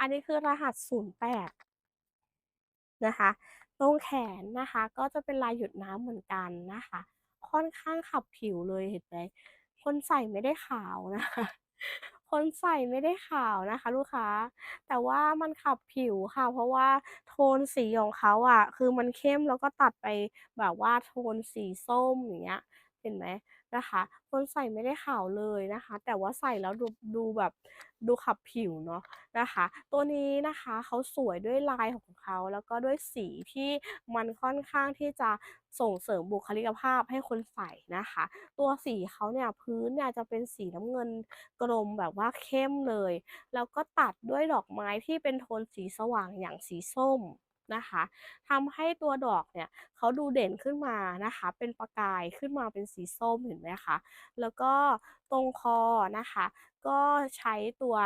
อันนี้คือรหัส 08 นะคะตรงแขนนะคะก็จะเป็นลายหยดน้ำเหมือนกันนะคะ ค่อนข้างขับผิวเลยเห็นไหมคนใส่ไม่ได้ขาวนะคะ คนใส่ไม่ได้ขาวนะคะ ลูกค้า แต่ว่ามันขับผิวค่ะ เพราะว่าโทนสีของเขาอะคือมันเข้มแล้วก็ตัดไปแบบว่าโทนสีส้มอย่างเงี้ย เห็นไหมนะคะ คนใส่ไม่ได้ขาวเลยนะคะ แต่ว่าใส่แล้วดูดูแบบดูขับผิวเนาะนะคะ ตัวนี้นะคะเขาสวยด้วยลายของเขาแล้วก็ด้วยสีที่มันค่อนข้างที่จะส่งเสริมบุคลิกภาพให้คนใส่นะคะ ตัวสีเขาเนี่ยพื้นเนี่ยจะเป็นสีน้ำเงินกรมแบบว่าเข้มเลย แล้วก็ตัดด้วยดอกไม้ที่เป็นโทนสีสว่างอย่างสีส้ม นะคะทำให้ตัวดอกเนี่ยเขาดูเด่นขึ้นมานะคะ เป็นประกายขึ้นมาเป็นสีส้มเห็นไหมคะ แล้วก็ตรงคอนะคะ ก็ใช้ตัว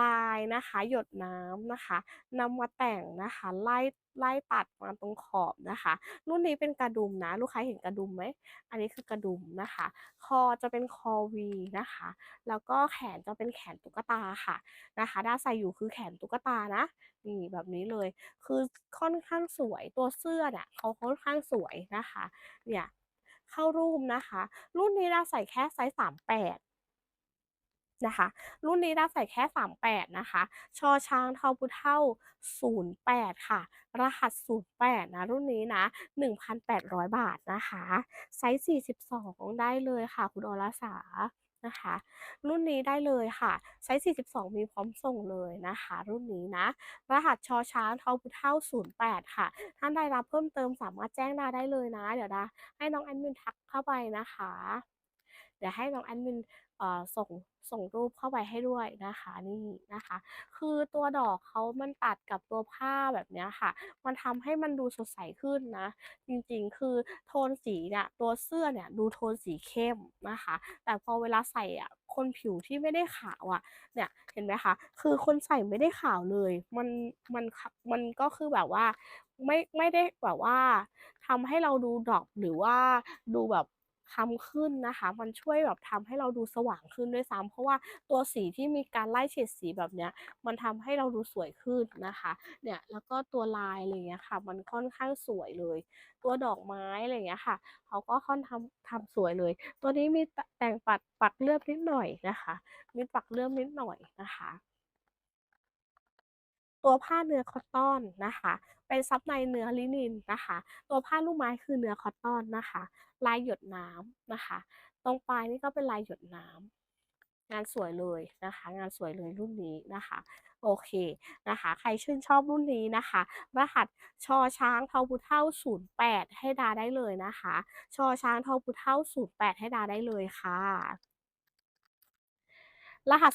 ลายนะคะ หยดน้ำนะคะนำมาแต่งนะคะไล่ไล่ตัดมาตรงขอบนะคะ รุ่นนี้เป็นกระดุมนะ ลูกค้าเห็นกระดุมไหมอันนี้คือกระดุมนะคะ คอจะเป็นคอวีนะคะ แล้วก็แขนจะเป็นแขนตุ๊กตาค่ะนะคะ ด้าใส่อยู่คือแขนตุ๊กตานะนี่แบบนี้เลย คือค่อนข้างสวยตัวเสื้อเนี่ยเขาค่อนข้างสวยนะคะ เนี่ยเข้ารูปนะคะ รุ่นนี้ด้าใส่แค่ไซซ์38 นะคะ รุ่นนี้ด้าใส่แค่ 38 นะคะ ชอช้างทอพุเท่า 08 ค่ะ รหัส 08 นะ รุ่นนี้นะ 1,800 บาทนะคะ ไซซ์42 ได้เลยค่ะ คุณอรสานะคะ รุ่นนี้ได้เลยค่ะ ไซซ์42 มีพร้อมส่งเลยนะคะ รุ่นนี้นะ รหัสชอช้างทอพุเท่า 08 ค่ะ ท่านใดรับเพิ่มเติมสามารถแจ้งด้าได้เลยนะ เดี๋ยวดาให้น้องแอดมินทักเข้าไปนะคะ เดี๋ยวให้น้องแอดมินส่งส่งรูปเข้าไปให้ด้วยนะคะนี่นะคะ คือตัวดอกเขามันตัดกับตัวผ้าแบบนี้ค่ะ มันทำให้มันดูสดใสขึ้นนะ จริงๆ คือโทนสีเนี่ยตัวเสื้อเนี่ยดูโทนสีเข้มนะคะ แต่พอเวลาใส่อะคนผิวที่ไม่ได้ขาวอะเนี่ยเห็นไหมคะคือคนใส่ไม่ได้ขาวเลย มันมันมันก็คือแบบว่าไม่ไม่ได้แบบว่าทำให้เราดูดอปหรือว่าดูแบบ ค้ำขึ้นนะคะ มันช่วยแบบทำให้เราดูสว่างขึ้นด้วยซ้ำเพราะว่าตัวสีที่มีการไล่เฉดสีแบบเนี้ยมันทำให้เราดูสวยขึ้นนะคะเนี่ยแล้วก็ตัวลายอะไรเงี้ยค่ะ มันค่อนข้างสวยเลย ตัวดอกไม้อะไรเงี้ยค่ะเขาก็ค่อนทำทำสวยเลย ตัวนี้มีแต่งปัดปักเลื่อมนิดหน่อยนะคะ มีปักเลื่อมนิดหน่อยนะคะ ตัวผ้าเนื้อคอตตอนนะคะ เป็นซับในเนื้อลินินนะคะ ตัวผ้าลูกไม้คือเนื้อคอตตอนนะคะ ลายหยดน้ำนะคะ ตรงปลายนี่ก็เป็นลายหยดน้ำงานสวยเลยนะคะ งานสวยเลยรุ่นนี้นะคะโอเคนะคะ ใครชื่นชอบรุ่นนี้นะคะ รหัสชอช้างทอพุเท่า 08 ให้ดาได้เลยนะคะ ชอช้างทอพุเท่า 08 ให้ดาได้เลยค่ะ รหัส